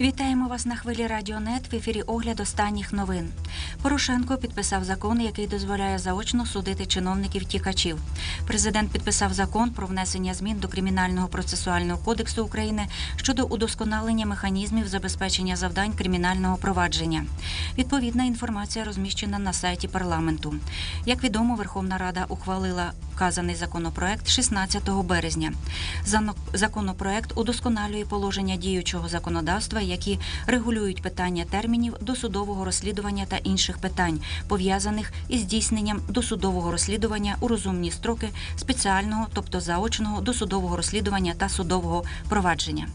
Вітаємо вас на хвилі Радіонет в ефірі огляд останніх новин. Порошенко підписав закон, який дозволяє заочно судити чиновників тікачів. Президент підписав закон про внесення змін до кримінального процесуального кодексу України щодо удосконалення механізмів забезпечення завдань кримінального провадження. Відповідна інформація розміщена на сайті парламенту. Як відомо, Верховна Рада ухвалила вказаний законопроект 16 березня. Законопроект удосконалює положення діючого законодавства, які регулюють питання термінів досудового розслідування та інших питань, пов'язаних із здійсненням досудового розслідування у розумні строки спеціального, тобто заочного досудового розслідування та судового провадження.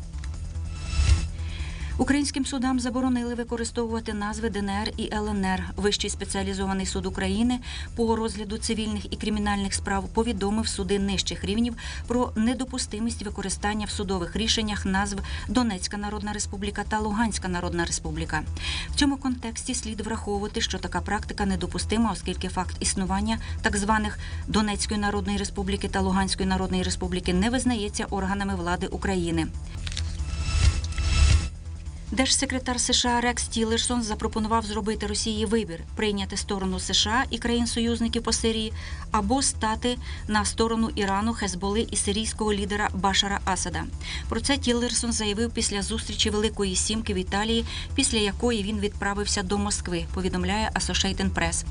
Українським судам заборонили використовувати назви ДНР і ЛНР. Вищий спеціалізований суд України по розгляду цивільних і кримінальних справ повідомив суди нижчих рівнів про недопустимість використання в судових рішеннях назв Донецька Народна Республіка та Луганська Народна Республіка. В цьому контексті слід враховувати, що така практика недопустима, оскільки факт існування так званих Донецької Народної Республіки та Луганської Народної Республіки не визнається органами влади України. Держсекретар США Рекс Тілерсон запропонував зробити Росії вибір прийняти сторону США і країн-союзників по Сирії або стати на сторону Ірану, Хезболи і сирійського лідера Башара Асада. Про це Тілерсон заявив після зустрічі Великої Сімки в Італії, після якої він відправився до Москви. Повідомляє Associated Press.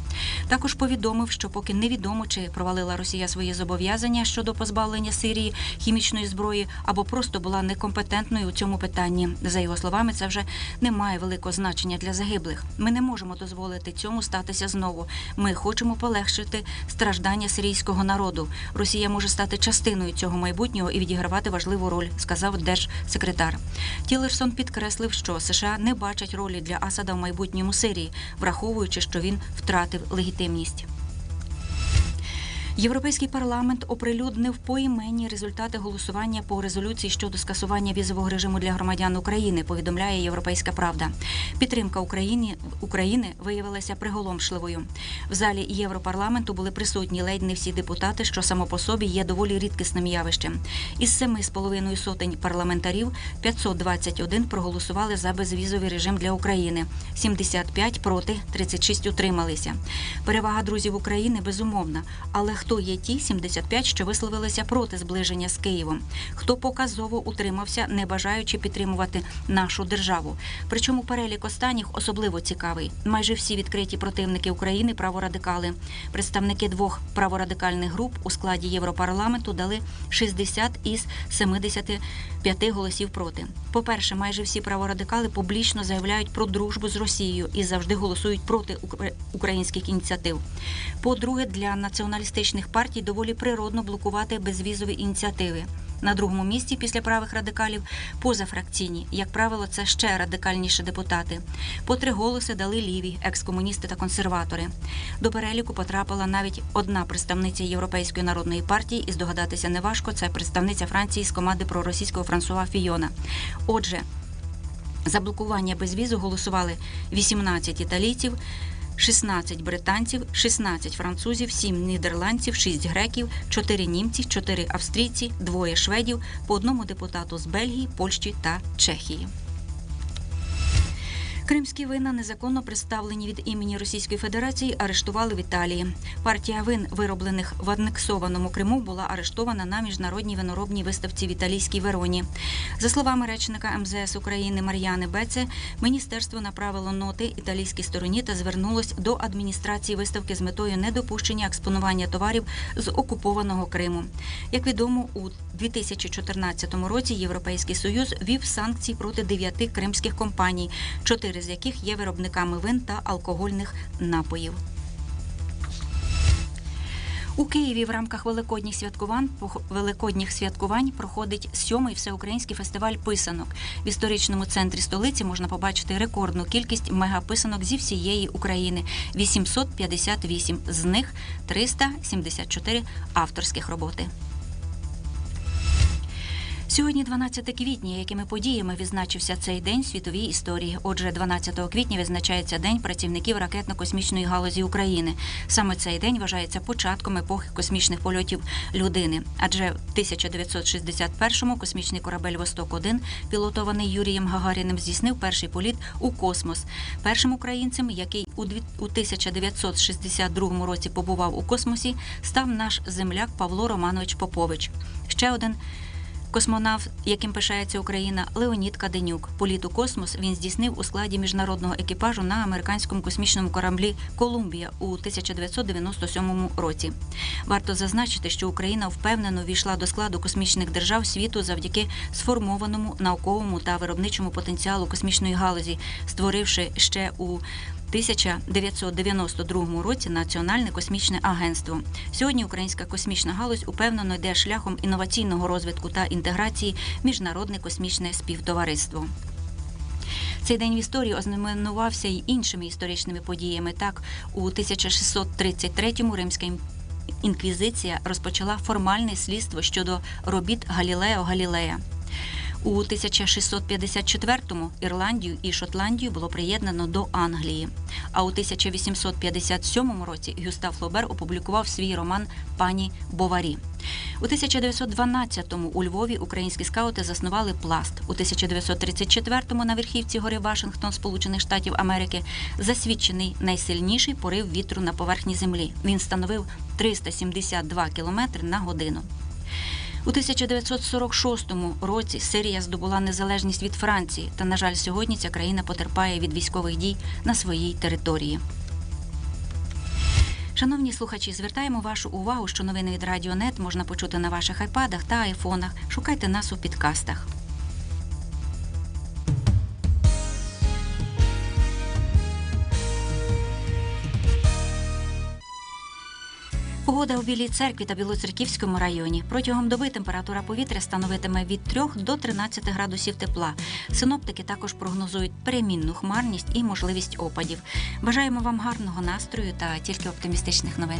Також повідомив, що поки невідомо, чи провалила Росія свої зобов'язання щодо позбавлення Сирії хімічної зброї або просто була некомпетентною у цьому питанні. За його словами, це вже не має великого значення для загиблих. Ми не можемо дозволити цьому статися знову. Ми хочемо полегшити страждання сирійського народу. Росія може стати частиною цього майбутнього і відігравати важливу роль, сказав держсекретар. Тілерсон підкреслив, що США не бачать ролі для Асада в майбутньому Сирії, враховуючи, що він втратив легітимність. Європейський парламент оприлюднив поіменні результати голосування по резолюції щодо скасування візового режиму для громадян України. Повідомляє Європейська Правда. Підтримка Україні України виявилася приголомшливою. В залі Європарламенту були присутні ледь не всі депутати, що само по собі є доволі рідкісним явищем. Із семи з половиною сотень парламентарів 521 проголосували за безвізовий режим для України, 75 проти, 36 утрималися. Перевага друзів України безумовна, але хто є ті 75, що висловилися проти зближення з Києвом? Хто показово утримався, не бажаючи підтримувати нашу державу? Причому перелік останніх особливо цікавий. Майже всі відкриті противники України праворадикали. Представники двох праворадикальних груп у складі Європарламенту дали 60 із 75 голосів проти. По-перше, майже всі праворадикали публічно заявляють про дружбу з Росією і завжди голосують проти укр- українських ініціатив. По-друге, для націоналістичних партій доволі природно блокувати безвізові ініціативи. На другому місці після правих радикалів позафракційні, як правило, це ще радикальніші депутати. По три голоси дали ліві, екскомуністи та консерватори. До переліку потрапила навіть одна представниця Європейської народної партії, і здогадатися неважко, це представниця Франції з команди проросійського Франсуа Фійона. Отже, за блокування безвізу голосували 18 італійців, 16 британців, 16 французів, 7 нідерландців, 6 греків, 4 німці, 4 австрійці, 2 шведів, по одному депутату з Бельгії, Польщі та Чехії. Кримські вина незаконно представлені від імені Російської Федерації арештували в Італії. Партія вин, вироблених в анексованому Криму, була арештована на міжнародній виноробній виставці в італійській Вероні. За словами речника МЗС України Мар'яни Беце, міністерство направило ноти італійській стороні та звернулось до адміністрації виставки з метою недопущення експонування товарів з окупованого Криму. Як відомо, у 2014 році Європейський Союз вів санкції проти дев'яти кримських компаній, чотири з яких є виробниками вин та алкогольних напоїв. У Києві в рамках великодніх святкувань великодніх святкувань проходить сьомий всеукраїнський фестиваль писанок. В історичному центрі столиці можна побачити рекордну кількість мегаписанок зі всієї України 858, з них 374 авторських роботи. Сьогодні 12 квітня, якими подіями відзначився цей день світовій історії. Отже, 12 квітня відзначається День працівників ракетно-космічної галузі України. Саме цей день вважається початком епохи космічних польотів людини. Адже в 1961-му космічний корабель Восток-1, пілотований Юрієм Гагаріним, здійснив перший політ у космос. Першим українцем, який у 1962 році побував у космосі, став наш земляк Павло Романович Попович. Ще один Космонавт, яким пишається Україна, Леонід Каденюк. Політ у космос він здійснив у складі міжнародного екіпажу на американському космічному кораблі Колумбія у 1997 році. Варто зазначити, що Україна впевнено війшла до складу космічних держав світу завдяки сформованому науковому та виробничому потенціалу космічної галузі, створивши ще у 1992 році Національне космічне агентство. Сьогодні українська космічна галузь упевнено йде шляхом інноваційного розвитку та інтеграції в міжнародне космічне співтовариство. Цей день в історії ознаменувався й іншими історичними подіями. Так, у 1633-му римська інквізиція розпочала формальне слідство щодо робіт Галілео Галілея. У 1654-му Ірландію і Шотландію було приєднано до Англії. А у 1857 році Гюстав Флобер опублікував свій роман Пані Боварі. У 1912-му у Львові українські скаути заснували пласт. У 1934-му на верхівці гори Вашингтон, Сполучених Штатів Америки, засвідчений найсильніший порив вітру на поверхні землі. Він становив 372 км на годину. У 1946 році Сирія здобула незалежність від Франції, та, на жаль, сьогодні ця країна потерпає від військових дій на своїй території. Шановні слухачі, звертаємо вашу увагу, що новини від Радіонет можна почути на ваших айпадах та айфонах. Шукайте нас у підкастах. Погода у Білій церкві та Білоцерківському районі. Протягом доби температура повітря становитиме від 3 до 13 градусів тепла. Синоптики також прогнозують перемінну хмарність і можливість опадів. Бажаємо вам гарного настрою та тільки оптимістичних новин.